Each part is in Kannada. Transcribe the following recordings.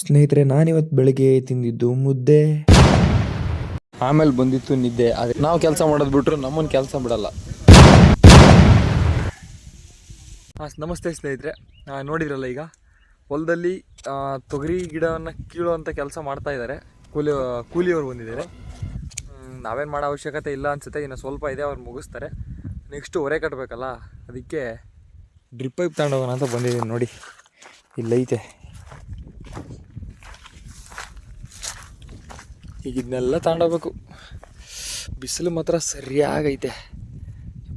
ಸ್ನೇಹಿತರೆ, ನಾನಿವತ್ತು ಬೆಳಗ್ಗೆ ತಿಂದಿದ್ದು ಮುದ್ದೆ. ಆಮೇಲೆ ಬಂದಿತ್ತು ನಿದ್ದೆ. ಅದೇ ನಾವು ಕೆಲಸ ಮಾಡೋದು ಬಿಟ್ಟರು ನಮ್ಮನ್ನು ಕೆಲಸ ಬಿಡಲ್ಲ. ಹಾಂ ನಮಸ್ತೆ ಸ್ನೇಹಿತರೆ. ನೋಡಿದ್ರಲ್ಲ ಈಗ? ಹೊಲದಲ್ಲಿ ತೊಗರಿ ಗಿಡವನ್ನು ಕೀಳುವಂಥ ಕೆಲಸ ಮಾಡ್ತಾ ಇದ್ದಾರೆ ಕೂಲಿ, ಕೂಲಿಯವರು ಬಂದಿದ್ದಾರೆ. ನಾವೇನು ಮಾಡೋ ಅವಶ್ಯಕತೆ ಇಲ್ಲ ಅನಿಸುತ್ತೆ. ಇನ್ನು ಸ್ವಲ್ಪ ಇದೆ, ಅವ್ರು ಮುಗಿಸ್ತಾರೆ. ನೆಕ್ಸ್ಟು ಹೊರೆ ಕಟ್ಟಬೇಕಲ್ಲ ಅದಕ್ಕೆ ಡ್ರಿಪ್ ಪೈಪ್ ತಗೊಂಡೋಗೋಣ ಅಂತ ಬಂದಿದ್ದೀನಿ ನೋಡಿ. ಇಲ್ಲೈತೆ. ಈಗ ಇದನ್ನೆಲ್ಲ ತಗೊಂಡೋಗ್ಬೇಕು ಬಿಸಿಲು ಮಾತ್ರ ಸರಿಯಾಗೈತೆ.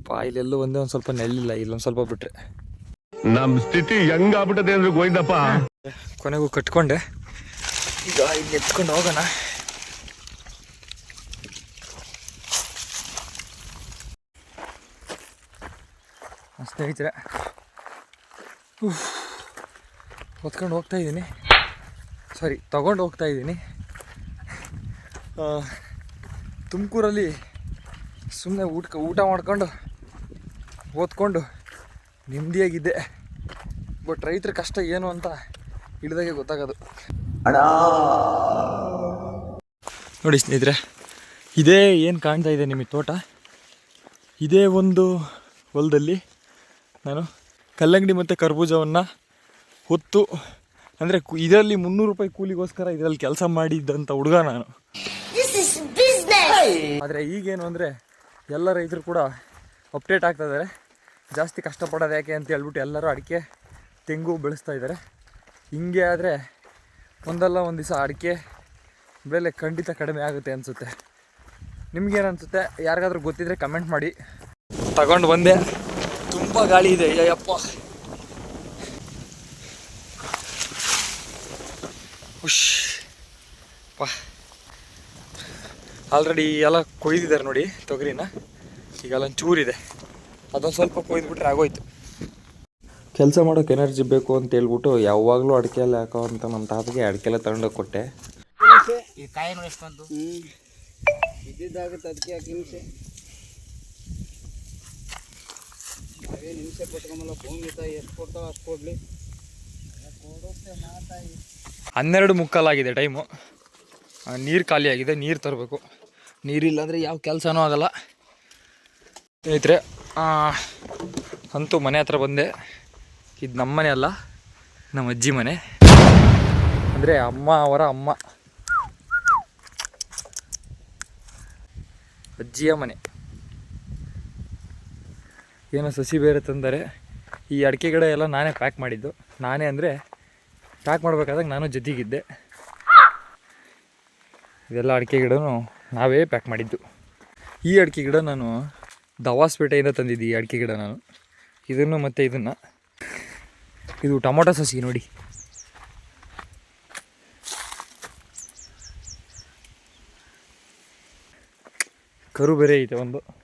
ಪಾ ಇಲ್ಲೆಲ್ಲೂ ಒಂದೇ ಒಂದು ಸ್ವಲ್ಪ ನೆಲ್ಲಿಲ್ಲ ಇಲ್ಲೊಂದು ಸ್ವಲ್ಪ ಬಿಟ್ರೆ. ನಮ್ಮ ಸ್ಥಿತಿ ಹೆಂಗ್ ಆಗ್ಬಿಟ್ಟದೆ ಅಂದ್ರೆ ಗೋಯ್ದಪ್ಪ ಕೊನೆಗೂ ಕಟ್ಕೊಂಡೆ. ಈಗ ಇಲ್ಲಿ ಎತ್ಕೊಂಡು ಹೋಗೋಣ. ಸ್ನೇಹಿತರೆ. ಹೊತ್ಕೊಂಡು ಹೋಗ್ತಾ ಇದ್ದೀನಿ. ಸಾರಿ ತಗೊಂಡು ಹೋಗ್ತಾ ಇದ್ದೀನಿ. ತುಮಕೂರಲ್ಲಿ ಸುಮ್ಮನೆ ಊಟ ಊಟ ಮಾಡ್ಕೊಂಡು ಓದ್ಕೊಂಡು ನೆಮ್ಮದಿಯಾಗಿದ್ದೆ. ಬಟ್ ರೈತರ ಕಷ್ಟ ಏನು ಅಂತ ಹಿಡಿದಾಗೆ ಗೊತ್ತಾಗೋದು. ನೋಡಿ ಸ್ನೇಹಿತರೆ ಇದೇ ಏನು ಕಾಣ್ತಾ ಇದೆ ನಿಮಗೆ ತೋಟ? ಇದೇ ಒಂದು ಹೊಲದಲ್ಲಿ ನಾನು ಕಲ್ಲಂಗಡಿ ಮತ್ತು ಕರ್ಬೂಜವನ್ನು ಹೊತ್ತು ಅಂದರೆ ಇದರಲ್ಲಿ ಮುನ್ನೂರು ರೂಪಾಯಿ ಕೂಲಿಗೋಸ್ಕರ ಇದರಲ್ಲಿ ಕೆಲಸ ಮಾಡಿದ್ದಂಥ ಹುಡುಗ ನಾನು. ಆದರೆ ಈಗೇನು ಅಂದರೆ ಎಲ್ಲ ರೈತರು ಕೂಡ ಅಪ್ಡೇಟ್ ಆಗ್ತಾ ಇದ್ದಾರೆ ಜಾಸ್ತಿ ಕಷ್ಟಪಡೋದು ಯಾಕೆ ಅಂತ ಹೇಳ್ಬಿಟ್ಟು ಎಲ್ಲರೂ ಅಡಿಕೆ, ತೆಂಗು ಬೆಳೆಸ್ತಾ ಇದ್ದಾರೆ ಹಿಂಗೆ ಆದರೆ ಒಂದಲ್ಲ ಒಂದು ದಿವಸ ಅಡಿಕೆ ಬೆಲೆ ಖಂಡಿತ ಕಡಿಮೆ ಆಗುತ್ತೆ ಅನಿಸುತ್ತೆ. ನಿಮ್ಗೇನು ಅನಿಸುತ್ತೆ ಯಾರಿಗಾದ್ರೂ ಗೊತ್ತಿದ್ರೆ ಕಮೆಂಟ್ ಮಾಡಿ. ತಗೊಂಡು ಬಂದೆ. ತುಂಬ ಗಾಳಿ ಇದೆ. ಅಯ್ಯಪ್ಪ ಉಶ್. ಪಾ ಆಲ್ರೆಡಿ ಎಲ್ಲ ಕೊಯ್ದಿದ್ದಾರೆ ನೋಡಿ ತೊಗರಿನ. ಈಗ ಅಲ್ಲೊಂದು ಚೂರಿದೆ ಅದೊಂದು ಸ್ವಲ್ಪ ಕೊಯ್ದುಬಿಟ್ರೆ ಆಗೋಯ್ತು. ಕೆಲಸ ಮಾಡೋಕೆ ಎನರ್ಜಿ ಬೇಕು ಅಂತ ಹೇಳ್ಬಿಟ್ಟು ಯಾವಾಗಲೂ ಅಡಿಕೆಯಲ್ಲಿ ಹಾಕೋ ಅಂತ ನಮ್ಮ ತಾತಗೆ ಅಡಿಕೆಲ್ಲ ತಗೊಂಡೋಗಿ ಕೊಟ್ಟೆ. ಈ ಕಾಯಿ ನೋಡಿ ಎಷ್ಟು ಬಂತು ಇದ್ದಿದ್ದಾಗುತ್ತೆ ಅದಕ್ಕೆ ಯಾಕೆ ಹಿಂಸೆ ನಾವೇನು ಹಿಂಸೆ ಕೊಟ್ಕೊಂಬಲ್ಲ ಭೂಮಿ ತಾಯಿ ಎಷ್ಟು ಕೊಡ್ತಾವೆ ಅಷ್ಟು ಕೊಡಲಿ ಹನ್ನೆರಡು ಮುಕ್ಕಾಲಾಗಿದೆ ಟೈಮು. ನೀರು ಖಾಲಿ ಆಗಿದೆ ನೀರು ತರಬೇಕು. ನೀರಿಲ್ಲ ಅಂದರೆ ಯಾವ ಕೆಲಸನೂ ಆಗಲ್ಲ. ಸ್ನೇಹಿತರೆ ಅಂತೂ ಮನೆ ಹತ್ರ ಬಂದೆ. ಇದು ನಮ್ಮ ಮನೆ ಅಲ್ಲ, ನಮ್ಮ ಅಜ್ಜಿ ಮನೆ. ಅಂದರೆ ಅಮ್ಮ ಅವರ ಅಮ್ಮ. ಅಜ್ಜಿಯ ಮನೆ. ಏನೋ ಸಸಿ ಬೇರೆ ತಂದರೆ, ಈ ಅಡಿಕೆ ಗಿಡ ಎಲ್ಲ ನಾನೇ ಪ್ಯಾಕ್ ಮಾಡಿದ್ದು. ನಾನೇ ಅಂದರೆ ಪ್ಯಾಕ್ ಮಾಡಬೇಕಾದಾಗ ನಾನು ಜೊತೆಗಿದ್ದೆ. ಇದೆಲ್ಲ ಅಡಿಕೆ ಗಿಡನೂ ನಾವೇ ಪ್ಯಾಕ್ ಮಾಡಿದ್ದು. ಈ ಅಡಿಕೆ ಗಿಡ ನಾನು ದವಾಸ್ಪೇಟೆಯಿಂದ ತಂದಿದ್ದು ಈ ಅಡಿಕೆ ಗಿಡ ನಾನು. ಇದನ್ನು ಮತ್ತು ಇದನ್ನು ಇದು ಟೊಮೊಟೊ ಸಸಿ ನೋಡಿ. ಕರು ಬೇರೆ ಐತೆ ಒಂದು.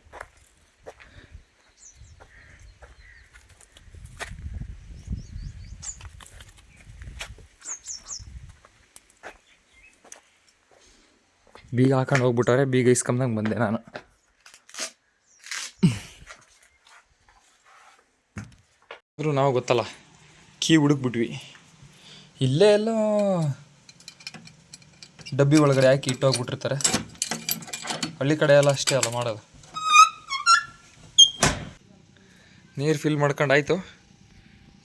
ಬೀಗ ಹಾಕೊಂಡು ಹೋಗ್ಬಿಟ್ಟವ್ರೆ, ಬೀಗ ಇಸ್ಕೊಂಬಂಗೆ ಬಂದೆ ನಾನು. ಆದರೂ ನಾವು ಗೊತ್ತಲ್ಲ, ಕೀ ಹುಡುಕ್ಬಿಟ್ವಿ. ಇಲ್ಲೇ ಎಲ್ಲ ಡಬ್ಬಿ ಒಳಗಡೆ ಹಾಕಿ ಇಟ್ಟೋಗ್ಬಿಟ್ಟಿರ್ತಾರೆ. ಹಳ್ಳಿ ಕಡೆ ಎಲ್ಲ ಅಷ್ಟೇ ಅಲ್ಲ ಮಾಡೋದು. ನೀರು ಫಿಲ್ ಮಾಡ್ಕೊಂಡು ಆಯಿತು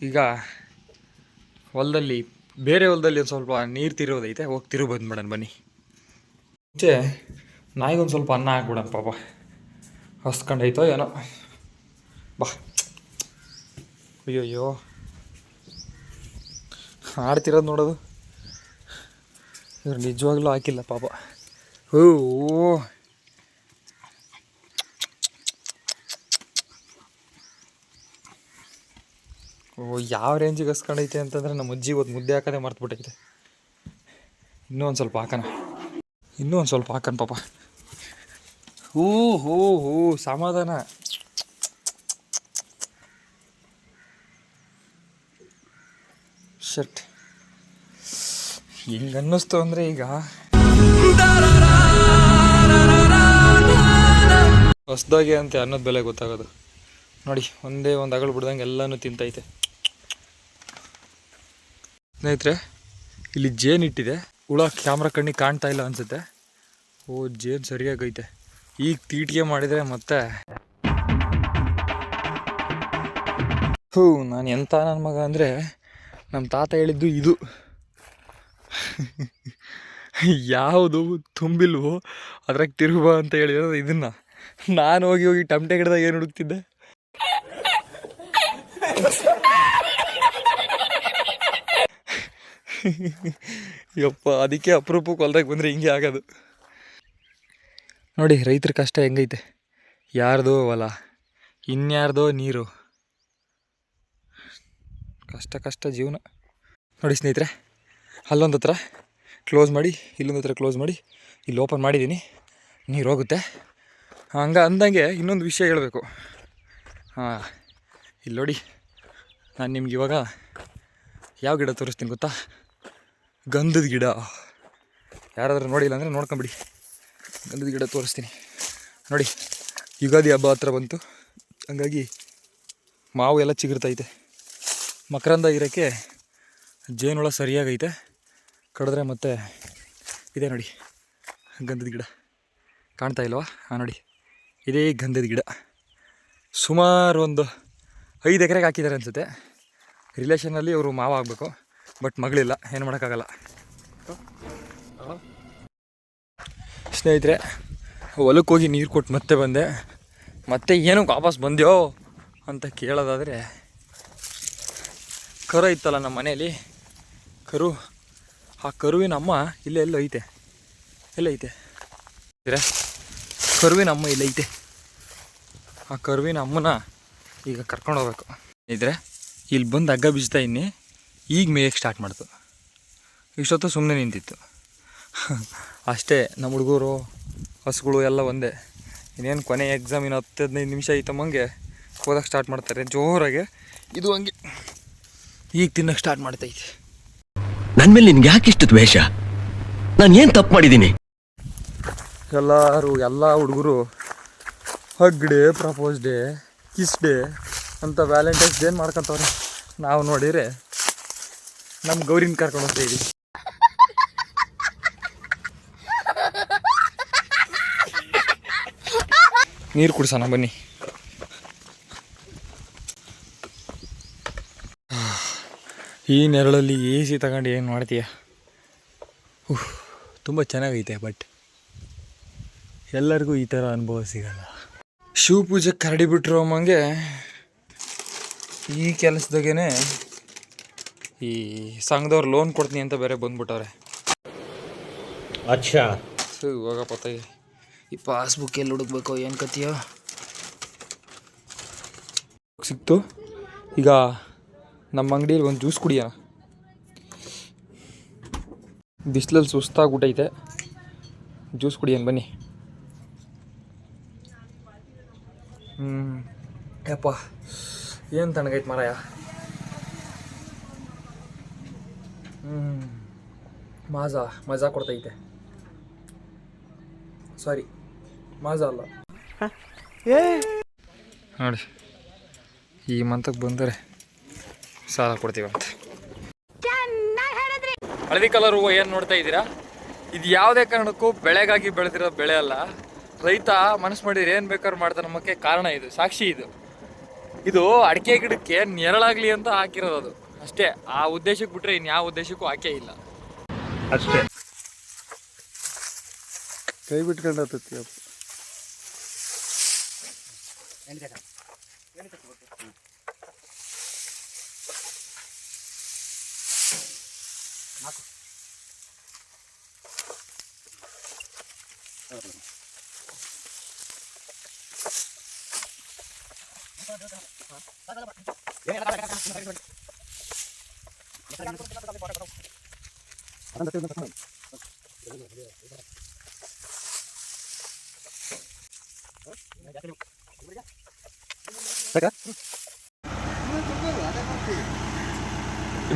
ಈಗ ಹೊಲದಲ್ಲಿ, ಬೇರೆ ಹೊಲದಲ್ಲಿ ಒಂದು ಸ್ವಲ್ಪ ನೀರು ತಿರೋದೈತೆ ಹೋಗಿ ತಿರು ಬಂದ್ಬಿಡೋಣ ಬನ್ನಿ. ಮುಂಚೆ ನಾಯಿಗೊಂದು ಸ್ವಲ್ಪ ಅನ್ನ ಹಾಕ್ಬಿಡೋಣ ಪಾಪ ಹಸ್ಕೊಂಡೈತೋ ಏನೋ. ಬಾ. ಅಯ್ಯೋಯ್ಯೋ. ಆಡ್ತಿರೋದು ನೋಡೋದು. ಇವ್ರು ನಿಜವಾಗ್ಲೂ ಹಾಕಿಲ್ಲ ಪಾಪ. ಓ ಓ, ಯಾವ ರೇಂಜಿಗೆ ಹಸ್ಕೊಂಡೈತೆ ಅಂತಂದ್ರೆ ನಮ್ಮ ಅಜ್ಜಿ ಇವತ್ತು ಮುದ್ದೆ ಹಾಕೋದೇ ಮರ್ತುಬಿಟ್ಟೈತೆ. ಇನ್ನೂ ಒಂದು ಸ್ವಲ್ಪ ಹಾಕೋಣ. ಇನ್ನೂ ಒಂದು ಸ್ವಲ್ಪ ಹಾಕನ್ ಪಾಪ. ಹೂ ಹೂ ಹೂ, ಸಮಾಧಾನ. ಶರ್ಟ್ ಹಿಂಗೆ ಅನ್ನಿಸ್ತು ಅಂದರೆ ಈಗ? ಹೊಸ್ದಾಗಿ ಅಂತ ಅನ್ನೋದು ಬೆಲೆ ಗೊತ್ತಾಗೋದು. ನೋಡಿ, ಒಂದೇ ಒಂದು ಅಗಳು ಬಿಡ್ದಂಗೆ ಎಲ್ಲನೂ ತಿಂತೈತೆ. ಸ್ನೇಹಿತರೆ, ಇಲ್ಲಿ ಜೇನ್ ಇಟ್ಟಿದೆ. ಹುಳ ಕ್ಯಾಮ್ರ ಕಣ್ಣಿಗೆ ಕಾಣ್ತಾ ಇಲ್ಲ ಅನ್ಸುತ್ತೆ. ಓ, ಜೇನ್ ಸರಿಯಾಗೈತೆ. ಈಗ ತೀಟಿಗೆ ಮಾಡಿದರೆ ಮತ್ತೆ. ಹೂ, ನಾನು ಎಂಥ ನನ್ನ ಮಗ ಅಂದರೆ ನಮ್ಮ ತಾತ ಹೇಳಿದ್ದು ಇದು. ಯಾವುದು ತುಂಬಿಲ್ವೋ ಅದ್ರಾಗ ತಿರುಗುವ ಅಂತ ಹೇಳಿರೋದು ಇದನ್ನ. ನಾನು ಹೋಗಿ ಹೋಗಿ ಟಮಟೆ ಗಿಡದಾಗ ಏನು ಹುಡುಕ್ತಿದ್ದೆ? ಯಪ್ಪ, ಅದಕ್ಕೆ ಅಪರೂಪಕ್ಕೆ ಹೊಲ್ದಾಗ ಬಂದರೆ ಹಿಂಗೆ ಆಗೋದು. ನೋಡಿ ರೈತರ ಕಷ್ಟ ಹೆಂಗೈತೆ? ಯಾರ್ದೋ ಹೊಲ, ಇನ್ಯಾರ್ದೋ ನೀರು. ಕಷ್ಟ ಕಷ್ಟ ಜೀವನ. ನೋಡಿ ಸ್ನೇಹಿತರೆ, ಅಲ್ಲೊಂದು ಹತ್ರ ಕ್ಲೋಸ್ ಮಾಡಿ, ಇಲ್ಲೊಂದು ಹತ್ರ ಕ್ಲೋಸ್ ಮಾಡಿ, ಇಲ್ಲಿ ಓಪನ್ ಮಾಡಿದ್ದೀನಿ. ನೀರು ಹೋಗುತ್ತೆ. ಹಂಗೆ ಅಂದಂಗೆ ಇನ್ನೊಂದು ವಿಷಯ ಹೇಳಬೇಕು. ಹಾಂ, ಇಲ್ಲಿ ನೋಡಿ, ನಾನು ನಿಮ್ಗೆ ಇವಾಗ ಯಾವ ಗಿಡ ತೋರಿಸ್ತೀನಿ ಗೊತ್ತಾ? ಗಂಧದ ಗಿಡ. ಯಾರಾದರೂ ನೋಡಿಲ್ಲ ಅಂದರೆ ನೋಡ್ಕೊಂಬಿಡಿ. ಗಂಧದ ಗಿಡ ತೋರಿಸ್ತೀನಿ. ನೋಡಿ, ಯುಗಾದಿ ಹಬ್ಬ ಹತ್ರ ಬಂತು. ಹಂಗಾಗಿ ಮಾವು ಎಲ್ಲ ಚಿಗುರ್ತೈತೆ. ಮಕರಂದ ಇರೋಕ್ಕೆ ಜೇನುಳ ಸರಿಯಾಗೈತೆ. ಕಡಿದ್ರೆ ಮತ್ತೆ ಇದೆ ನೋಡಿ, ಗಂಧದ ಗಿಡ. ಕಾಣ್ತಾ ಇಲ್ವಾ? ಹಾಂ ನೋಡಿ, ಇದೇ ಗಂಧದ ಗಿಡ. ಸುಮಾರು ಒಂದು ಐದು ಎಕರೆಗೆ ಹಾಕಿದ್ದಾರೆ ಅನಿಸುತ್ತೆ. ರಿಲೇಷನಲ್ಲಿ ಅವರು ಮಾವು ಆಗಬೇಕು ಬಟ್ ಮಗಳಿಲ್ಲ, ಏನು ಮಾಡೋಕ್ಕಾಗಲ್ಲ. ಸ್ನೇಹಿತರೆ ಹೊಲಕ್ಕೆ ಹೋಗಿ ನೀರು ಕೊಟ್ಟು ಮತ್ತೆ ಬಂದೆ. ಮತ್ತೆ ಏನಕ್ಕೆ ವಾಪಸ್ ಬಂದ್ಯೋ ಅಂತ ಕೇಳೋದಾದರೆ, ಕರು ಇತ್ತಲ್ಲ ನಮ್ಮ ಮನೆಯಲ್ಲಿ. ಕರು, ಆ ಕರುವಿನ ಅಮ್ಮ ಇಲ್ಲೇ ಎಲ್ಲೋ ಐತೆ. ಎಲ್ಲ ಐತೆ. ಇದ್ರೆ ಕರುವಿನ ಅಮ್ಮ ಇಲ್ಲ ಐತೆ. ಆ ಕರುವಿನ ಅಮ್ಮನ ಈಗ ಕರ್ಕೊಂಡು ಹೋಗ್ಬೇಕು. ಇದ್ರೆ ಇಲ್ಲಿ ಬಂದು ಹಗ್ಗ ಬೀಜ್ತಾ ಇನ್ನಿ ಈಗ ಮೇಯಕ್ಕೆ ಸ್ಟಾರ್ಟ್ ಮಾಡ್ತು. ಇಷ್ಟೊತ್ತು ಸುಮ್ಮನೆ ನಿಂತಿತ್ತು. ಅಷ್ಟೇ ನಮ್ಮ ಹುಡುಗರು ಹಸುಗಳು ಎಲ್ಲ ಒಂದೇ. ಇನ್ನೇನು ಕೊನೆ ಎಕ್ಸಾಮ್ ಇನ್ನು ಹತ್ತು ಹದಿನೈದು ನಿಮಿಷ ಐತಮ್ಮಂಗೆ ಓದಕ್ಕೆ ಸ್ಟಾರ್ಟ್ ಮಾಡ್ತಾರೆ. ಜೋರಾಗೆ ಇದು ಹಂಗೆ ಈಗ ತಿನ್ನಕ್ಕೆ ಸ್ಟಾರ್ಟ್ ಮಾಡ್ತೈತಿ. ನನ್ನ ಮೇಲೆ ನಿನ್ಗೆ ಯಾಕೆ ಇಷ್ಟು ದ್ವೇಷ? ನಾನು ಏನು ತಪ್ಪು ಮಾಡಿದ್ದೀನಿ? ಎಲ್ಲರೂ ಎಲ್ಲ ಹುಡುಗರು hug day propose day kiss day ಅಂತ ವ್ಯಾಲೆಂಟೈನ್ಸ್ ಡೇ ಮಾಡ್ಕೊತವ್ರೆ? ನಾವು ನೋಡಿದ್ರೆ ನಮ್ಮ ಗೌರಿನ ಕರ್ಕೊಂಡು ಹೋಗ್ತಾ ಇದೀವಿ. ನೀರು ಕುಡಿಸೋಣ, ಬನ್ನಿ. ಈ ನೆರಳಲ್ಲಿ ಎ ಸಿ ತಗೊಂಡು ಏನು ಮಾಡ್ತೀಯ? ಉಹ್ ತುಂಬ ಚೆನ್ನಾಗೈತೆ ಬಟ್ ಎಲ್ಲರಿಗೂ ಈ ಥರ ಅನುಭವ ಸಿಗಲ್ಲ. ಪೂಜೆ ಕರಡಿ ಬಿಟ್ಟಿರೋ ಅಮ್ಮಂಗೆ ಈ ಕೆಲಸದಾಗೇನೆ ಈ ಸಂಘದವ್ರು ಲೋನ್ ಕೊಡ್ತೀನಿ ಅಂತ ಬೇರೆ ಬಂದ್ಬಿಟ್ಟವ್ರೆ. ಅಚ್ಚಾ. ಸೊ ಇವಾಗಪ್ಪ ತೈ ಈ ಪಾಸ್ಬುಕ್ ಎಲ್ಲಿ ಹುಡುಕ್ಬೇಕು ಏನು ಕತಿಯೋ ಸಿಕ್ತು. ಈಗ ನಮ್ಮ ಅಂಗಡಿಯಲ್ಲಿ ಒಂದು ಜ್ಯೂಸ್ ಕುಡಿಯೋಣ. ಬಿಸಿಲಲ್ಲಿ ಸುಸ್ತಾಗ್ಬಿಟ್ಟೈತೆ. ಜ್ಯೂಸ್ ಕುಡಿಯೋಣ ಬನ್ನಿ. ಹ್ಞೂ ಯಪ್ಪ ಏನು ತಣ್ಣಗೈತೆ ಮಾರಾಯ ಹ್ಞೂ ಮಾಜಾ ಮಜಾ ಕೊಡ್ತೈತೆ. ಸಾರಿ ಮಾಜಾ ಅಲ್ಲ. ನೋಡಿ ಈ ಮಂತಕ್ಕೆ ಬಂದರೆ ಸಾಲ ಕೊಡ್ತೀವಂತೆ. ಹಳದಿ ಕಲರ್ ಹೂವು ಏನು ನೋಡ್ತಾ ಇದ್ದೀರಾ? ಇದು ಯಾವುದೇ ಕಾರಣಕ್ಕೂ ಬೆಳೆಗಾಗಿ ಬೆಳೆದಿರೋ ಬೆಳೆ ಅಲ್ಲ. ರೈತ ಮನಸ್ಸು ಮಾಡಿದ್ರೆ ಏನು ಬೇಕಾದ್ರೂ ಮಾಡ್ತಾನೆ. ನಮ್ಮಕ್ಕೆ ಕಾರಣ ಇದು ಸಾಕ್ಷಿ ಇದು. ಇದು ಅಡಿಕೆ ಗಿಡಕ್ಕೆ ನೆರಳಾಗ್ಲಿ ಅಂತ ಹಾಕಿರೋದು ಅದು. ಅಷ್ಟೇ ಆ ಉದ್ದೇಶಕ್ಕೆ ಬಿಟ್ರೆ ಇನ್ಯಾವ ಉದ್ದೇಶಕ್ಕೂ ಆಕೆ ಇಲ್ಲ. ಅಷ್ಟೇ. ಕೈ ಬಿಟ್ಕೊಂಡು ಹತ್ತತ್ತಿ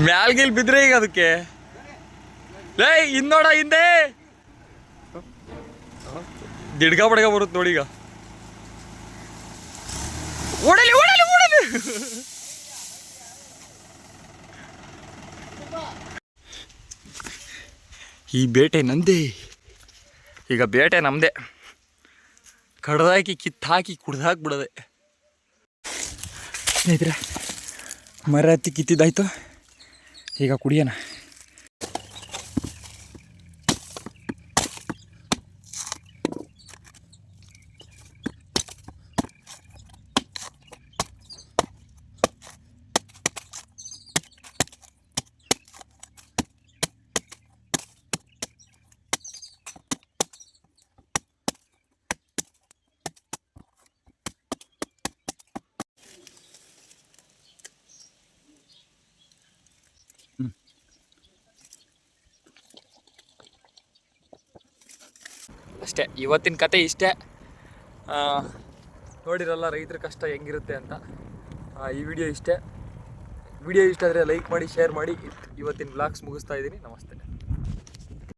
ಮ್ಯಾಲ್ಗಿಲ್ ಬಿದ್ರೆ ಈಗ ಅದಕ್ಕೆ? ಲೇ ಹಿಂದೋಡ ಹಿಂದೆ! ದಿಡ್ಗ ಬಡ್ಗ ಬರುತ್ತೆ ನೋಡಿ ಈಗ. ಓಡಲಿ ಓಡಲಿ ಓಡಲಿ! ಈ ಬೇಟೆ ನಂದೇ. ಈಗ ಬೇಟೆ ನಮ್ಮದೇ ಕಡ್ದಾಕಿ, ಕಿತ್ತಾಕಿ, ಕುಡ್ದಾಕ್ಬಿಡೋದೆ. ಸ್ನೇಹಿತರೆ, ಮರ ಹತ್ತಿ ಕಿತ್ತಿದ್ದಾಯ್ತು. ಈಗ ಕುಡಿಯೋಣ. ಅಷ್ಟೇ, ಇವತ್ತಿನ ಕತೆ ಇಷ್ಟೇ. ನೋಡಿರಲ್ಲ ರೈತರ ಕಷ್ಟ ಹೆಂಗಿರುತ್ತೆ ಅಂತ. ಈ ವಿಡಿಯೋ ಇಷ್ಟೇ. ವಿಡಿಯೋ ಇಷ್ಟ ಆದರೆ ಲೈಕ್ ಮಾಡಿ, ಶೇರ್ ಮಾಡಿ. ಇವತ್ತಿನ ಬ್ಲಾಗ್ಸ್ ಮುಗಿಸ್ತಾ ಇದ್ದೀನಿ. ನಮಸ್ತೆ.